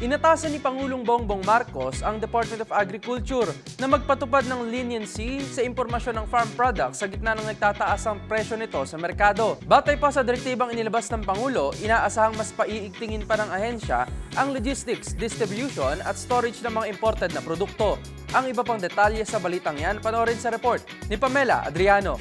Inatasan ni Pangulong Bongbong Marcos ang Department of Agriculture na magpatupad ng leniency sa impormasyon ng farm products sa gitna ng nagtataas ang presyo nito sa merkado. Batay pa sa direktibang inilabas ng Pangulo, inaasahang mas paiigtingin pa ng ahensya ang logistics, distribution at storage ng mga imported na produkto. Ang iba pang detalye sa balitang yan, panoorin sa report ni Pamela Adriano.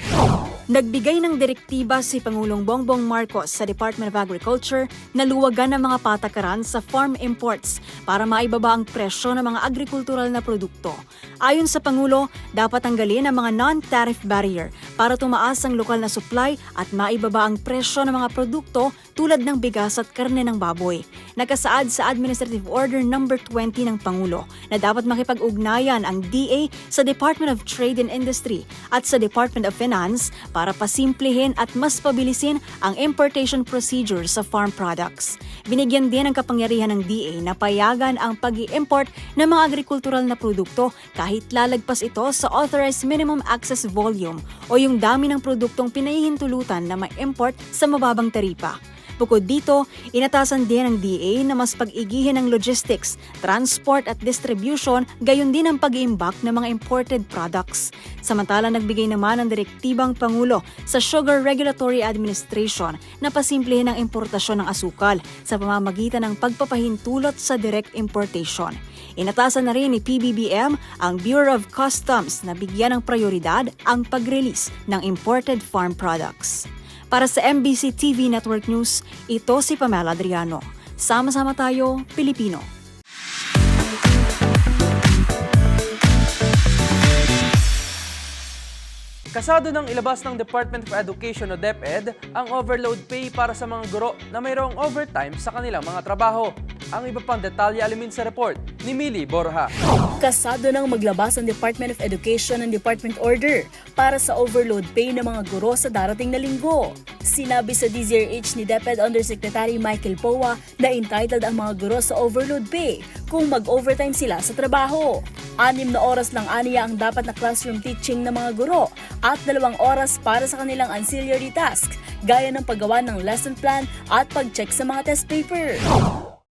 Nagbigay ng direktiba si Pangulong Bongbong Marcos sa Department of Agriculture na luwagan ang mga patakaran sa farm imports para maibaba ang presyo ng mga agrikultural na produkto. Ayon sa Pangulo, dapat tanggalin ang mga non-tariff barrier para tumaas ang lokal na supply at maibaba ang presyo ng mga produkto tulad ng bigas at karne ng baboy. Nakasaad sa Administrative Order No. 20 ng Pangulo na dapat makipag-ugnayan ang DA sa Department of Trade and Industry at sa Department of Finance pasimplihin at mas pabilisin ang importation procedure sa farm products. Binigyan din ng kapangyarihan ng DA na payagan ang pag import ng mga agrikultural na produkto kahit lalagpas ito sa authorized minimum access volume o yung dami ng produktong pinahihintulutan na ma-import sa mababang taripa. Bukod dito, inatasan din ng DA na mas pag-igihin ang logistics, transport at distribution, gayon din ang pag-iimbak ng mga imported products. Samantala, nagbigay naman ng direktibang Pangulo sa Sugar Regulatory Administration na pasimplihin ang importasyon ng asukal sa pamamagitan ng pagpapahintulot sa direct importation. Inatasan na rin ni PBBM ang Bureau of Customs na bigyan ng prioridad ang pag-release ng imported farm products. Para sa MBC TV Network News, ito si Pamela Adriano. Sama-sama tayo, Pilipino. Kasado ng ilabas ng Department of Education o DepEd ang overload pay para sa mga guro na mayroong overtime sa kanilang mga trabaho. Ang iba pang detalye alamin sa report ni Millie Borja. Kasado ng maglabas ang Department of Education ng Department Order para sa overload pay ng mga guro sa darating na linggo. Sinabi sa DZRH ni DepEd Undersecretary Michael Powa na entitled ang mga guro sa overload pay kung mag-overtime sila sa trabaho. Anim na oras lang aniya ang dapat na classroom teaching ng mga guro at dalawang oras para sa kanilang ancillary tasks gaya ng paggawa ng lesson plan at pag-check sa mga test paper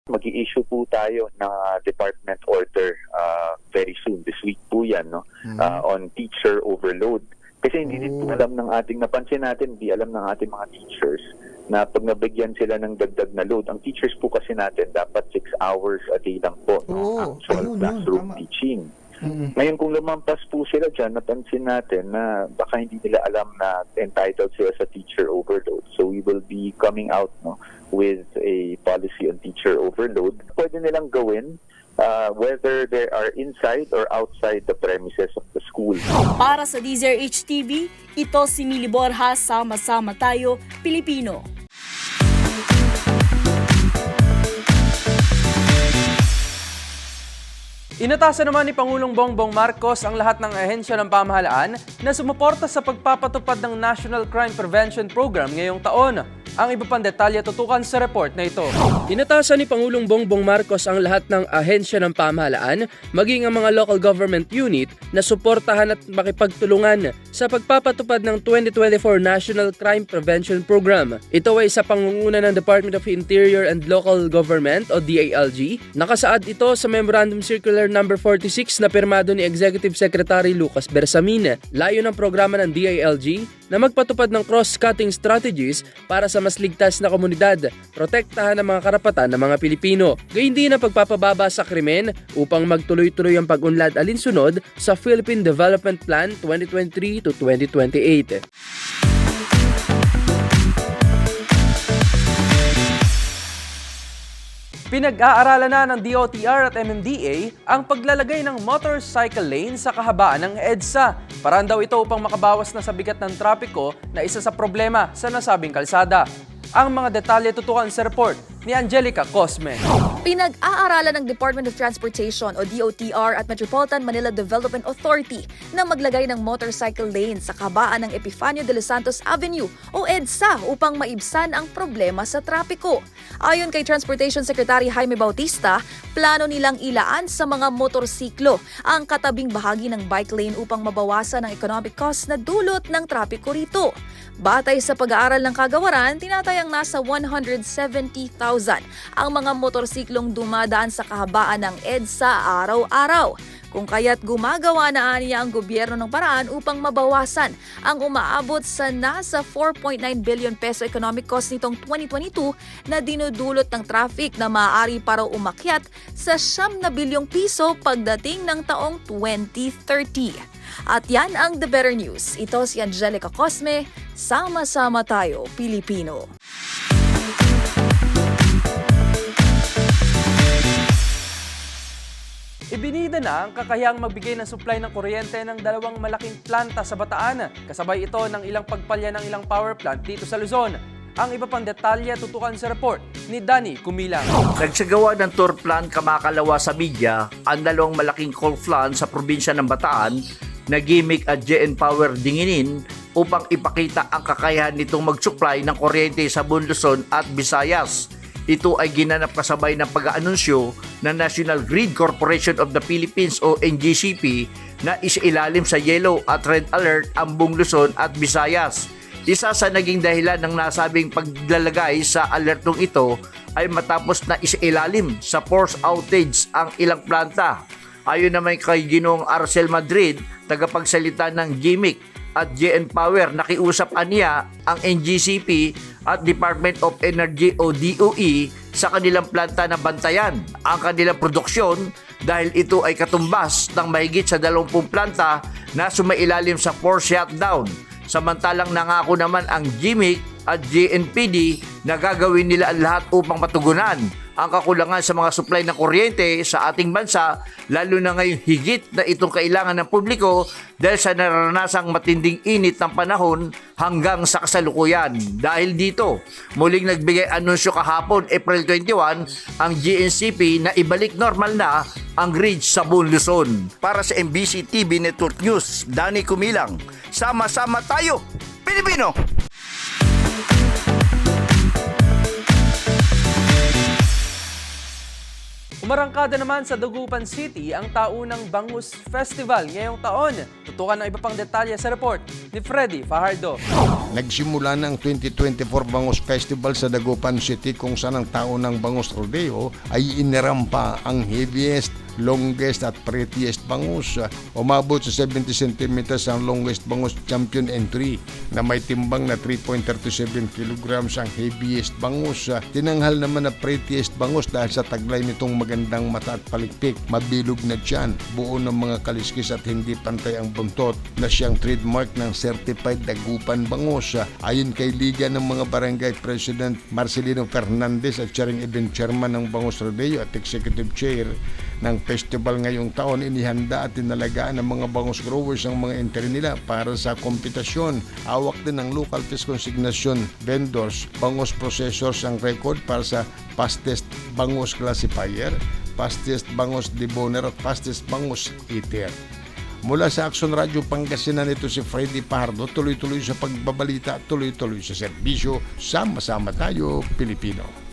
mag issue po tayo ng uh, department order uh, very soon. This week po yan, no? Uh, on teacher overload. Kasi hindi din po alam ng ating, napansin natin, hindi alam ng ating mga teachers na pag nabigyan sila ng dagdag na load, ang teachers po kasi natin dapat 6 hours a day lang po, no? Oo, actual ayun, yun, classroom tama. teaching. Mm-mm. Ngayon kung lumampas po sila dyan, napansin natin na baka hindi nila alam na entitled sila sa teacher overload. So we will be coming out no, with a policy on teacher overload. Pwede nilang gawin uh, whether they are inside or outside the premises of the school. Para sa DZRH TV, ito si Mili Borja, sama-sama tayo, Pilipino. Inatasan naman ni Pangulong Bongbong Marcos ang lahat ng ahensya ng pamahalaan na sumuporta sa pagpapatupad ng National Crime Prevention Program ngayong taon. Ang iba pang detalye tutukan sa report na ito. Inatasan ni Pangulong Bongbong Marcos ang lahat ng ahensya ng pamahalaan, maging ang mga local government unit na suportahan at makipagtulungan sa pagpapatupad ng 2024 National Crime Prevention Program. Ito ay sa pangunguna ng Department of Interior and Local Government o DILG. Nakasaad ito sa Memorandum Circular number 46 na pirmado ni Executive Secretary Lucas Bersamin. Layo ng programa ng DILG na magpatupad ng cross-cutting strategies para sa mas ligtas na komunidad, protektahan ang mga karapatan ng mga Pilipino. Gayun din ang pagpapababa sa krimen upang magtuloy-tuloy ang pag-unlad alinsunod sa Philippine Development Plan 2023 to 2028. Pinag-aaralan na ng DOTR at MMDA ang paglalagay ng motorcycle lane sa kahabaan ng EDSA. Paraan daw ito upang makabawas na sa bigat ng trapiko na isa sa problema sa nasabing kalsada. Ang mga detalye tutukan sa report ni Angelica Cosme. Pinag-aaralan ng Department of Transportation o DOTR at Metropolitan Manila Development Authority na maglagay ng motorcycle lane sa kabaan ng Epifanio de los Santos Avenue o EDSA upang maibsan ang problema sa trapiko. Ayon kay Transportation Secretary Jaime Bautista, plano nilang ilaan sa mga motorsiklo ang katabing bahagi ng bike lane upang mabawasan ang economic cost na dulot ng trapiko rito. Batay sa pag-aaral ng kagawaran, tinatayang nasa 170,000 ang mga motorsiklong dumadaan sa kahabaan ng EDSA araw-araw. Kung kaya't gumagawa na niya ang gobyerno ng paraan upang mabawasan ang umaabot sa nasa 4.9 billion peso economic cost nitong 2022 na dinudulot ng traffic na maaari para umakyat sa siyam na bilyong piso pagdating ng taong 2030. At yan ang The Better News. Ito si Angelica Cosme. Sama-sama tayo, Pilipino. Ibinida na ang kakayang magbigay ng supply ng kuryente ng dalawang malaking planta sa Bataan. Kasabay ito ng ilang pagpalya ng ilang power plant dito sa Luzon. Ang iba pang detalye tutukan sa report ni Danny Kumilang. Nagsagawa ng tour plan kamakalawa sa media ang dalawang malaking coal plant sa probinsya ng Bataan na gimmick at JN Power dinginin upang ipakita ang kakayahan nitong mag-supply ng kuryente sa buong Luzon at Visayas. Ito ay ginanap kasabay ng pag-aanunsyo ng National Grid Corporation of the Philippines o NGCP na isailalim sa yellow at red alert ang buong Luzon at Visayas. Isa sa naging dahilan ng nasabing paglalagay sa alertong ito ay matapos na isailalim sa force outage ang ilang planta. Ayon naman kay Ginong Arcel Madrid, tagapagsalita ng GIMIC at JN Power, nakiusap aniya ang NGCP at Department of Energy o DOE sa kanilang planta na bantayan ang kanilang produksyon dahil ito ay katumbas ng mahigit sa 20 planta na sumailalim sa force shutdown. Samantalang nangako naman ang GMIC at GNPD na gagawin nila ang lahat upang matugunan ang kakulangan sa mga supply ng kuryente sa ating bansa lalo na ngayong higit na itong kailangan ng publiko dahil sa naranasang matinding init ng panahon hanggang sa kasalukuyan. Dahil dito, muling nagbigay anunsyo kahapon April 21 ang GNCP na ibalik normal na ang grid sa buong Luzon. Para sa MBC TV Network News, Danny Kumilang, sama-sama tayo, Pilipino! Umarangkada naman sa Dagupan City ang taunang Bangus Festival ngayong taon. Tutukan ang iba pang detalye sa report ni Freddy Fajardo. Nagsimula ng 2024 Bangus Festival sa Dagupan City kung saan ang taon ng Bangus Rodeo ay inirampa ang heaviest, longest at prettiest bangus. Umabot sa 70 cm ang longest bangus champion entry na may timbang na 3.37 kg ang heaviest bangus. Tinanghal naman na prettiest bangus dahil sa taglay nitong magandang mata at palikpik, mabilog na tiyan, buo ng mga kaliskis at hindi pantay ang buntot na siyang trademark ng Certified Dagupan Bangus. Ayon kay Liga ng mga Barangay President Marcelino Fernandez at siya ring event chairman ng Bangus Rodeo at executive chair ng festival ngayong taon, inihanda at tinalagaan ng mga bangus growers ang mga entry nila para sa kompetisyon. Awak din ng local fish consignation vendors, bangus processors ang record para sa fastest bangus classifier, fastest bangus deboner at fastest bangus eater. Mula sa Action Radio Pangasinan ito si Freddy Pardo, tuloy-tuloy sa pagbabalita, tuloy-tuloy sa serbisyo, sama-sama tayo, Pilipino.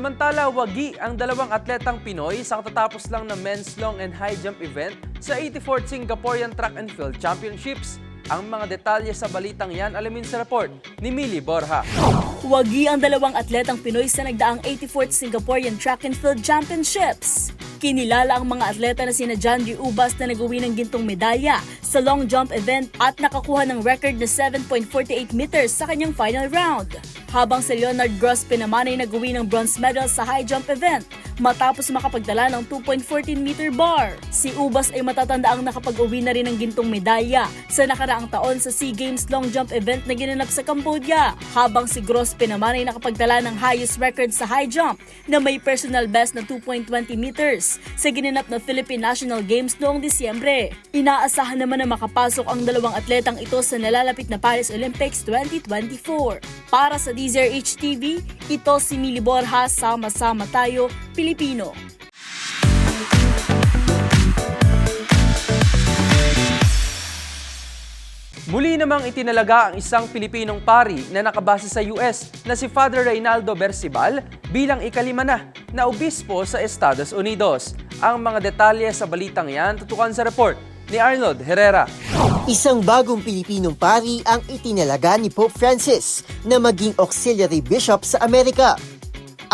Samantala, wagi ang dalawang atletang Pinoy sa katatapos lang ng men's long and high jump event sa 84th Singaporean Track and Field Championships. Ang mga detalye sa balitang yan alamin sa report ni Mili Borja. Wagi ang dalawang atletang Pinoy sa nagdaang 84th Singaporean Track and Field Championships. Kinilala ang mga atleta na sina John G. Ubas na nagawi ng gintong medalya sa long jump event at nakakuha ng record na 7.48 meters sa kanyang final round. Habang si Leonard Grospe naman ay nagawi ng bronze medal sa high jump event matapos makapagdala ng 2.14 meter bar. Si Ubas ay matatanda ang nakapag-uwi na rin ng gintong medalya sa nakaraang taon sa SEA Games long jump event na ginanap sa Cambodia. Habang si Grospe naman ay nakapagdala ng highest record sa high jump na may personal best na 2.20 meters sa ginanap na Philippine National Games noong Disyembre. Inaasahan naman na makapasok ang dalawang atletang ito sa nalalapit na Paris Olympics 2024. Para sa DZRH TV, ito si Mili Borja, sama-sama tayo, Pilipino. Muli namang itinalaga ang isang Pilipinong pari na nakabase sa US na si Father Reynaldo Bersibal bilang ikalima na na obispo sa Estados Unidos. Ang mga detalye sa balitang yan tutukan sa report ni Arnold Herrera. Isang bagong Pilipinong pari ang itinalaga ni Pope Francis na maging auxiliary bishop sa Amerika.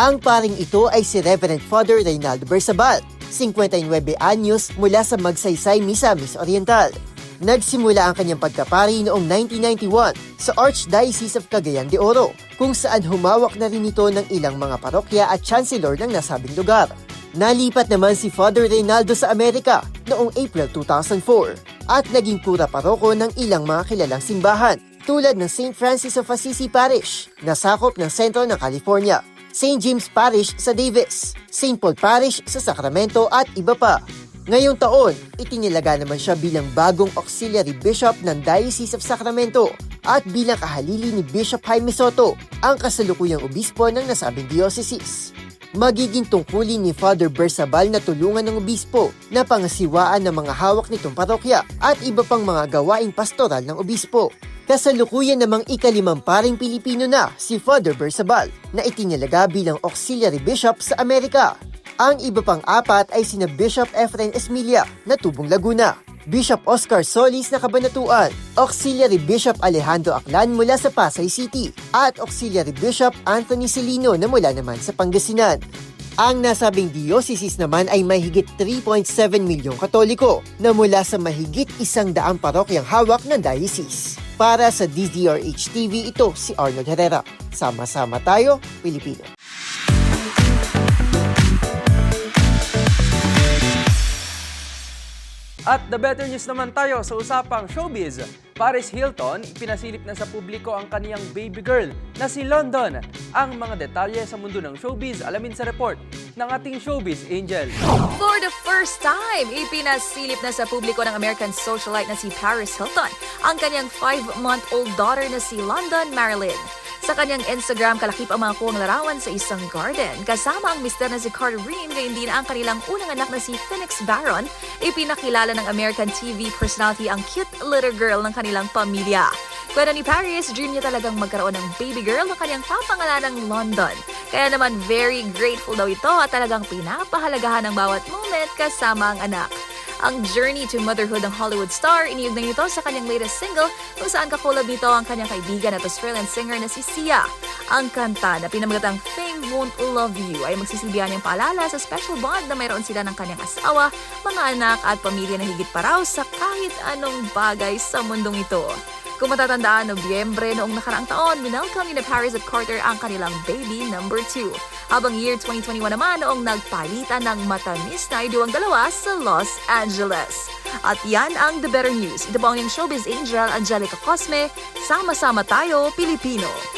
Ang paring ito ay si Reverend Father Reynaldo Bersabal, 59 anyos mula sa Magsaysay, Misamis Oriental. Nagsimula ang kanyang pagkapari noong 1991 sa Archdiocese of Cagayan de Oro, kung saan humawak na rin ito ng ilang mga parokya at chancellor ng nasabing lugar. Nalipat naman si Father Reynaldo sa Amerika noong April 2004 at naging pura paroko ng ilang mga kilalang simbahan tulad ng St. Francis of Assisi Parish na sakop ng sentro ng California, St. James Parish sa Davis, St. Paul Parish sa Sacramento at iba pa. Ngayong taon, itinilaga naman siya bilang bagong auxiliary bishop ng Diocese of Sacramento at bilang kahalili ni Bishop Jaime Soto, ang kasalukuyang obispo ng nasabing diocese. Magiging tungkulin ni Father Bersabal na tulungan ng obispo na pangasiwaan ng mga hawak nitong parokya at iba pang mga gawaing pastoral ng obispo. Kasalukuyan namang ikalimang paring Pilipino na si Father Bersabal na itinalaga bilang auxiliary bishop sa Amerika. Ang iba pang apat ay sina Bishop Efren Esmilia na Tubong Laguna, Bishop Oscar Solis na Kabanatuan, Auxiliary Bishop Alejandro Aklan mula sa Pasay City, at Auxiliary Bishop Anthony Celino na mula naman sa Pangasinan. Ang nasabing diocese naman ay mahigit 3.7 milyong katoliko na mula sa mahigit isang daang parokyang hawak ng diocese. Para sa DZRH TV, ito si Arnold Herrera. Sama-sama tayo, Pilipino. At the better news naman tayo sa usapang showbiz. Paris Hilton, ipinasilip na sa publiko ang kaniyang baby girl na si London. Ang mga detalye sa mundo ng showbiz alamin sa report ng ating showbiz angel. For the first time, ipinasilip na sa publiko ng American socialite na si Paris Hilton ang kanyang 5-month-old daughter na si London Marilyn. Sa kanyang Instagram, kalakip ang mga kuwang larawan sa isang garden. Kasama ang mister na si Carter Ream, gayon din ang kanilang unang anak na si Phoenix Barron. Ipinakilala ng American TV personality ang cute little girl ng kanilang pamilya. Kwento ni Paris, dream niya talagang magkaroon ng baby girl na kanyang papangalan ng London. Kaya naman very grateful daw ito at talagang pinapahalagahan ng bawat moment kasama ang anak. Ang journey to motherhood ng Hollywood star, iniugnay nito sa kanyang latest single kung saan kakulab nito ang kanyang kaibigan at Australian singer na si Sia. Ang kanta na pinamagatang Fame Won't Love You ay magsisilbihan niyang paalala sa special bond na mayroon sila ng kanyang asawa, mga anak at pamilya na higit pa raw sa kahit anong bagay sa mundong ito. Kung matatandaan, Nobyembre noong nakaraang taon, minelcome ni na Paris at Carter ang kanilang baby number 2. Habang year 2021 naman noong nagpalitan ng matamis na iduwang dalawa sa Los Angeles. At yan ang The Better News. Ito po ang showbiz angel, Angelica Cosme. Sama-sama tayo, Pilipino.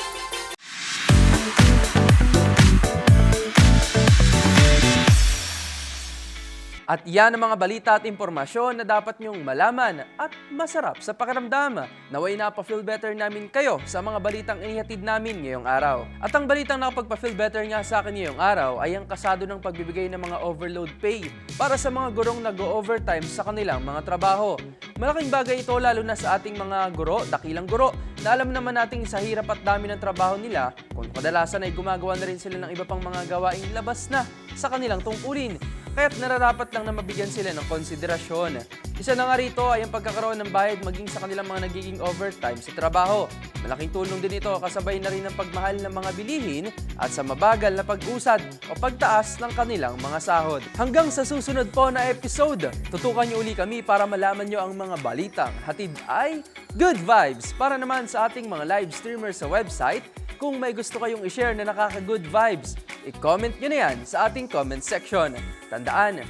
At yan ang mga balita at impormasyon na dapat nyong malaman at masarap sa pakiramdam. Naway napafeel better namin kayo sa mga balitang inihatid namin ngayong araw. At ang balitang nakapagpa-feel better nga sa akin ngayong araw ay ang kasado ng pagbibigay ng mga overload pay para sa mga gurong nag-overtime sa kanilang mga trabaho. Malaking bagay ito lalo na sa ating mga guro, dakilang guro, na alam naman nating sa hirap at dami ng trabaho nila, kung kadalasan ay gumagawa na rin sila ng iba pang mga gawaing labas na sa kanilang tungkulin. Kaya't nararapat lang na mabigyan sila ng konsiderasyon. Isa na nga rito ay ang pagkakaroon ng bayad maging sa kanilang mga nagiging overtime sa trabaho. Malaking tulong din ito kasabay na rin ng pagmahal ng mga bilihin at sa mabagal na pag-usad o pagtaas ng kanilang mga sahod. Hanggang sa susunod po na episode, tutukan niyo uli kami para malaman niyo ang mga balitang hatid ay good vibes para naman sa ating mga live streamers sa website kung may gusto kayong i-share na nakaka-good vibes, i-comment nyo na yan sa ating comment section. Tandaan,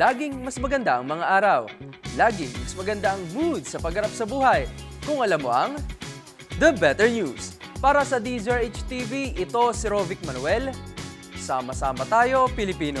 laging mas maganda ang mga araw. Laging mas maganda ang mood sa pagharap sa buhay. Kung alam mo ang The Better News. Para sa DZRH TV, ito si Rovic Manuel. Sama-sama tayo, Pilipino.